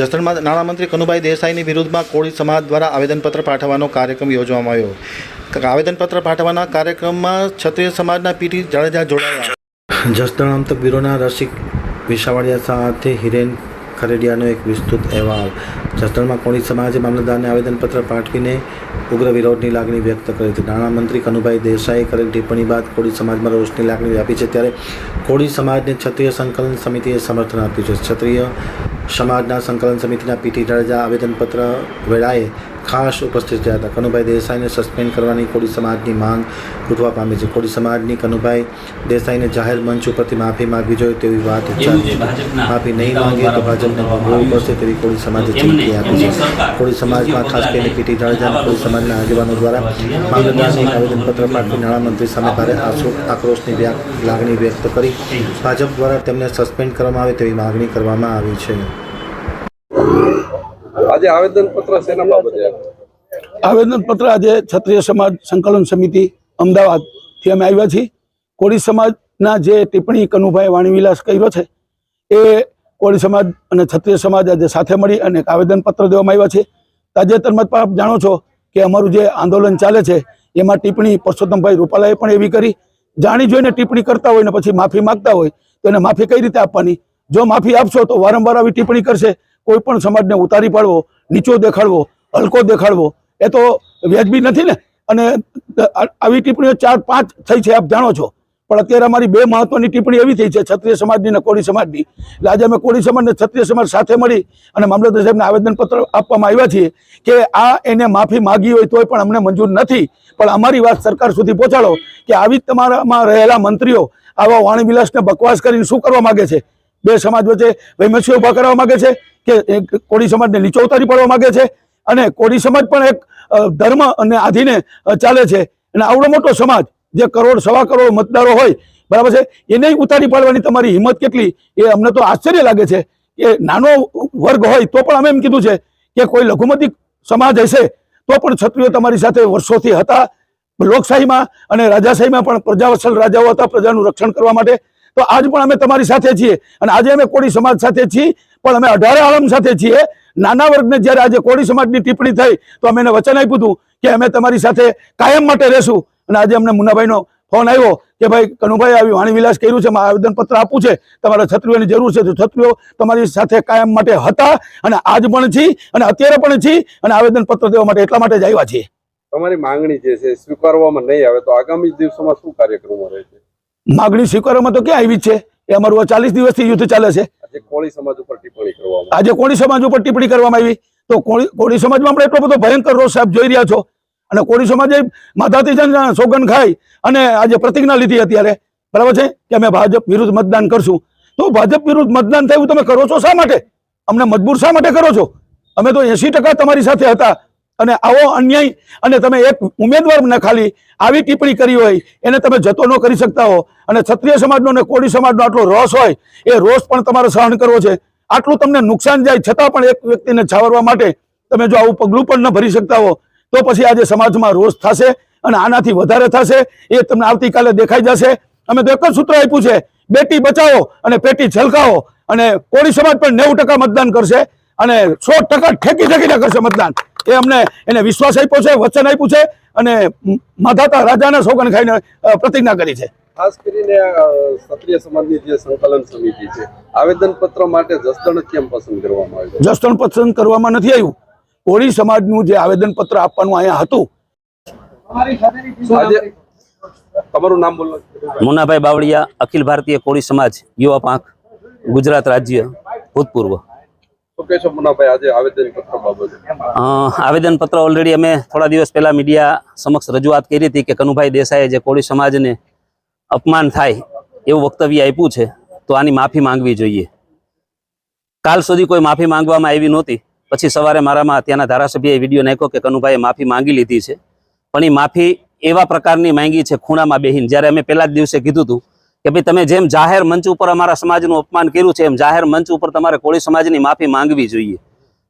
જસદણમાં નાણામંત્રી કનુભાઈ દેસાઈની વિરુદ્ધમાં કોળી સમાજ દ્વારા આવેદનપત્ર પાઠવવાનો કાર્યક્રમ યોજવામાં આવ્યો. આવેદનપત્ર પાઠવવાના કાર્યક્રમમાં ક્ષત્રિય સમાજના પીટી જાડેજા જોડાયા. જસદણ આમતક બ્યુરોના રસિક વિસાવડિયા સાથે હિરેન ખરેડિયાનો એક વિસ્તૃત અહેવાલ. જસદણમાં કોળી સમાજે મામલતદારને આવેદનપત્ર પાઠવીને ઉગ્ર વિરોધની લાગણી વ્યક્ત કરી હતી. નાણામંત્રી કનુભાઈ દેસાઈએ કરેલ ટિપ્પણી બાદ કોળી સમાજમાં રોષની લાગણી વ્યાપી છે. ત્યારે કોળી સમાજને ક્ષત્રિય સંકલન સમિતિએ સમર્થન આપ્યું છે. ક્ષત્રિય સમાજના સંકલન સમિતિના પીટી જાડેજા આવેદનપત્ર વેળાએ ખાસ ઉપસ્થિત રહ્યા હતા. કનુભાઈ દેસાઈને સસ્પેન્ડ કરવાની કોળી સમાજની માંગ ઉઠવા પામી છે. કોળી સમાજની કનુભાઈ દેસાઈને જાહેર મંચ ઉપરથી માફી માંગવી જોઈએ તેવી વાત ઉચ્ચારી માફી નહીં માંગે તો ભાજપને ભોગવવું પડશે તેવી કોળી સમાજે ચીમકી આપી છે. કોળી સમાજમાં ખાસ કરીને પીટી જાડેજા કોળી સમાજના આગેવાનો દ્વારા મામલતદારને આવેદનપત્ર પાઠવી નાણામંત્રી સામે ભારે આક્રોશની લાગણી વ્યક્ત કરી. ભાજપ દ્વારા તેમને સસ્પેન્ડ કરવામાં આવે તેવી માગણી કરવામાં આવી છે. આજે આવેદન પત્ર શેના બાબતે? આવેદનપત્ર આજે ક્ષત્રિય સમાજ સંકલન સમિતિ અમદાવાદથી અમે આવ્યા છીએ. કોળી સમાજના જે ટિપ્પણી કનુભાઈ વાણીવિલાસ કર્યો છે, એ કોળી સમાજ અને ક્ષત્રિય સમાજ આજે સાથે મળી અને આવેદનપત્ર દેવામાં આવ્યા છે. તાજેતરમાં પણ આપ જાણો છો કે અમારું જે આંદોલન ચાલે છે, એમાં ટિપ્પણી પરસોત્તમભાઈ રૂપાલાએ પણ એવી કરી. જાણી જોઈને ટિપ્પણી કરતા હોય ને પછી માફી માંગતા હોય, તો એને માફી કઈ રીતે આપવાની? જો માફી આપશો તો વારંવાર આવી ટિપ્પણી કરશે. કોઈ પણ સમાજને ઉતારી પાડવો, નીચો દેખાડવો, હલકો દેખાડવો, એ તો વ્યાજબી નથી ને? અને આવી ટિપ્પણીઓ ચાર, પાંચ થઈ છે, આપ જાણો છો. પણ અત્યારે અમારી બે મહત્વની ટિપ્પણી એવી થઈ છે, ક્ષત્રિય સમાજની અને કોળી સમાજની. એટલે આજે અમે કોળી સમાજ અને ક્ષત્રિય સમાજ સાથે મળી અને મામલતદાર સાહેબને આવેદનપત્ર આપવામાં આવ્યા છીએ કે આ એને માફી માગી હોય તોય પણ અમને મંજૂર નથી. પણ અમારી વાત સરકાર સુધી પહોંચાડો કે આવી તમારામાં રહેલા મંત્રીઓ આવા વાણીવિલાસને બકવાસ કરીને શું કરવા માગે છે? બે સમાજ વચ્ચે વૈમસ્ય ઊભા કરવા માંગે છે કે કોળી સમાજને નીચો ઉતારી પાડવા માંગે છે અને કોળી સમાજ પણ એક ધર્મ અને આધીને ચાલે છે. અને આવડો મોટો સમાજ જે કરોડ, સવા કરોડ મતદારો હોય, બરાબર છે, એને ઉતારી પાડવાની તમારી હિંમત કેટલી? એ અમને તો આશ્ચર્ય લાગે છે કે નાનો વર્ગ હોય તો પણ અમે એમ કીધું છે કે કોઈ લઘુમતી સમાજ હશે તો પણ ક્ષત્રિયો તમારી સાથે વર્ષોથી હતા. લોકશાહીમાં અને રાજાશાહીમાં પણ પ્રજાવત્સલ રાજાઓ હતા, પ્રજાનું રક્ષણ કરવા માટે. તો આજ પણ અમે તમારી સાથે છીએ અને આજે અમે કોળી સમાજ સાથે છીએ, પણ અમે અઢારે આલમ સાથે છીએ. નાના વર્ગને જ્યારે આજે કોળી સમાજની ટિપ્પણી થઈ, તો અમે એને વચન આપ્યું હતું કે અમે તમારી સાથે કાયમ માટે રહેશું. અને આજે અમને મુન્નાભાઈનો ફોન આવ્યો કે ભાઈ, કનુભાઈ, આવી વાણી વિલાસ કર્યું છે આવેદન આવેદનપત્ર આપવું છે, તમારા છત્રીઓની જરૂર છે, તો છત્રીઓ તમારી સાથે કાયમ માટે હતા. અને આજ પણ છી, અને અત્યારે પણ છી, અને આવેદનપત્ર દેવા માટે એટલા માટે જ આવ્યા છીએ. તમારી માંગણી જે છે સ્વીકારવામાં નહીં આવે, તો આગામી દિવસોમાં શું કાર્યક્રમો રહેશે? માગણી સ્વીકારવામાં તો ક્યાં આવી છે? એ અમારું ચાલીસ દિવસથી યુદ્ધ ચાલે છે. આજે કોળી સમાજ ઉપર ટિપ્પણી કરવામાં આવી. તો કોળી સમાજમાં આપણે એટલો બધો ભયંકર રોષ સાહેબ જોઈ રહ્યા છો. અને કોળી સમાજે માતાતીજન જન સોગન ખાઈ અને આજે પ્રતિજ્ઞા લીધી અત્યારે. બરાબર છે? કે અમે ભાજપ વિરુદ્ધ મતદાન કરશું. તો ભાજપ વિરુદ્ધ મતદાન થયું તમે કરો છો શા માટે? અમને મજબૂર શા માટે કરો છો? અમે તો એસી ટકા તમારી સાથે હતા. અને આવો અન્યાય, અને તમે એક ઉમેદવારને ખાલી આવી ટિપ્પણી કરી હોય, એને તમે જતો ન કરી શકતા હો. અને ક્ષત્રિય સમાજનો અને કોળી સમાજનો આટલો રોષ હોય, એ રોષ પણ તમારે સહન કરવો છે. આટલું તમને નુકસાન જાય છતાં પણ એક વ્યક્તિને છાવરવા માટે તમે જો આવું પગલું પણ ન ભરી શકતા હો, તો પછી આજે સમાજમાં રોષ થશે અને આનાથી વધારે થશે. એ તમને આવતીકાલે દેખાઈ જશે. અમે તો એક જ સૂત્ર આપ્યું છે, બેટી બચાવો અને પેટી છલકાવો. અને કોળી સમાજ પણ નેવું મતદાન કરશે અને સો ટકા ઠેકી ઠેકીને કરશે મતદાન. એ અમને એને વિશ્વાસ આપ્યો છે વચન આપ્યું છે અને માધાતા રાજાને સોગન ખાઈને પ્રતિજ્ઞા કરી છે. ખાસ કરીને ક્ષત્રિય સમાજની જે સંકલન સમિતિ છે આવેદન પત્ર માટે જસદણ કેમ પસંદ કરવામાં આવ્યું? જસદણ પસંદ કરવામાં નથી આવ્યું. કોળી સમાજનું જે આવેદનપત્ર આપવાનું અહીંયા હતું. તમારું નામ બોલો. મુન્નાભાઈ બાવળિયા અખિલ ભારતીય કોળી સમાજ યુવા પાંખ ગુજરાત રાજ્ય ભૂતપૂર્વ. આવેદન પત્ર ઓલરેડી અમે થોડા દિવસ પહેલા મીડિયા સમક્ષ રજૂઆત કરી હતી કે કનુભાઈ દેસાઈએ જે કોળી સમાજને અપમાન થાય એવું વક્તવ્ય આપ્યું છે, તો આની માફી માંગવી જોઈએ. કાલ સુધી કોઈ માફી માંગવામાં આવી નહોતી. પછી સવારે મારામાં ત્યાંના ધારાસભ્યએ વીડિયો નાખ્યો કે કનુભાઈએ માફી માંગી લીધી છે. પણ એ માફી એવા પ્રકારની માંગી છે, ખૂણામાં બેહીન. જ્યારે અમે પહેલા જ દિવસે કીધું હતું કે ભાઈ તમે જેમ જાહેર મંચ ઉપર અમારા સમાજનું અપમાન કર્યું છે, એમ જાહેર મંચ ઉપર તમારે કોળી સમાજની માફી માંગવી જોઈએ.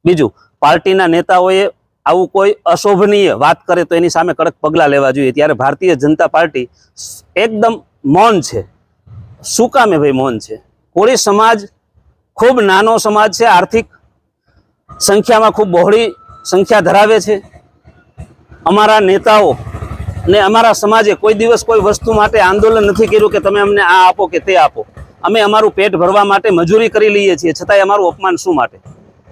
બીજું, પાર્ટીના નેતાઓએ આવું કોઈ અશોભનીય વાત કરે તો એની સામે કડક પગલાં લેવા જોઈએ. ત્યારે ભારતીય જનતા પાર્ટી એકદમ મૌન છે. શું કામે ભાઈ મૌન છે? કોળી સમાજ ખૂબ નાનો સમાજ છે, આર્થિક સંખ્યામાં ખૂબ બહોળી સંખ્યા ધરાવે છે. અમારા નેતાઓ ને અમારા સમાજે કોઈ દિવસ કોઈ વસ્તુ માટે આંદોલન નથી કર્યું કે તમે અમને આ આપો કે તે આપો. અમે અમારું પેટ ભરવા માટે મજૂરી કરી લઈએ છીએ છતાંય અમારું અપમાન શું માટે?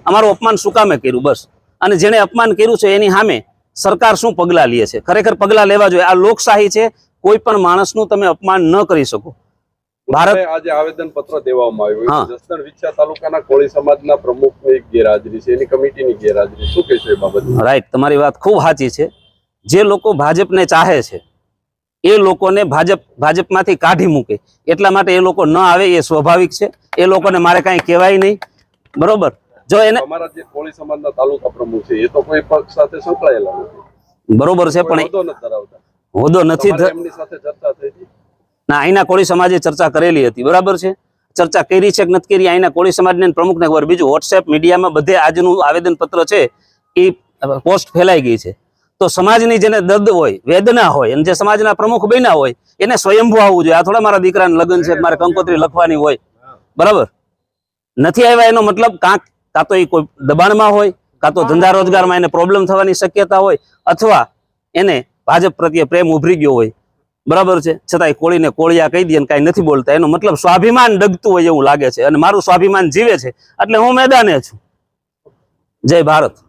અમારું અપમાન શું કામે કર્યું? બસ. અને જેણે અપમાન કર્યું છે એની સામે સરકાર શું પગલાં લે છે? ખરેખર પગલાં લેવા જોઈએ. આ લોકશાહી છે. કોઈ પણ માણસનું તમે અપમાન ન કરી શકો. ભારત આજે આવેદન પત્ર દેવામાં આવ્યું. જસદણ વિછા તાલુકાના કોળી સમાજના પ્રમુખની ગેરહાજરી છે. એની કમિટીની ગેરહાજરી. શું કહેશો એ બાબત રાઈટ. તમારી વાત ખૂબ સાચી છે. જે લોકો ભાજપને ચાહે છે એ લોકોને ભાજપ ભાજપમાંથી કાઢી મૂકે. એટલા માટે એ લોકો ન આવે એ સ્વાભાવિક છે. એ લોકોને મારે કાંઈ કહેવાય નહીં. બરોબર? જો એને અમારા જે કોળી સમાજના તાલુકા પ્રમુખ છે એ તો કોઈ પક્ષ સાથે સંકળાયેલા નથી. બરોબર છે પણ હોદ્દો નથી એમની સાથે ચર્ચા થઈ ના અહીંના કોળી સમાજે ચર્ચા કરેલી હતી બરાબર છે? ચર્ચા કરી છે કે નથી કરી અહીંના કોળી સમાજને પ્રમુખને ખબર. બીજું વોટ્સએપ મીડિયામાં બધે આજનું આવેદનપત્ર છે એ પોસ્ટ ફેલાઈ ગઈ છે. તો સમાજની જેને દર્દ હોય, વેદના હોય, અને જે સમાજના પ્રમુખ બન્યા હોય, એને સ્વયંભૂ આવવું જોઈએ. આ થોડા મારા દીકરાને લગ્ન છે, મારે કંકોત્રી લખવાની હોય. બરાબર? નથી આવ્યા એનો મતલબ કાંક, કાં તો એ કોઈ દબાણમાં હોય, કાં તો ધંધા રોજગારમાં એને પ્રોબ્લેમ થવાની શક્યતા હોય, અથવા એને ભાજપ પ્રત્યે પ્રેમ ઉભરી ગયો હોય. બરાબર છે? છતાંય કોળીને કોળિયા કહી દે કાંઈ નથી બોલતા. એનો મતલબ સ્વાભિમાન ડગતું હોય એવું લાગે છે. અને મારું સ્વાભિમાન જીવે છે. એટલે હું મેદાને છું. જય ભારત.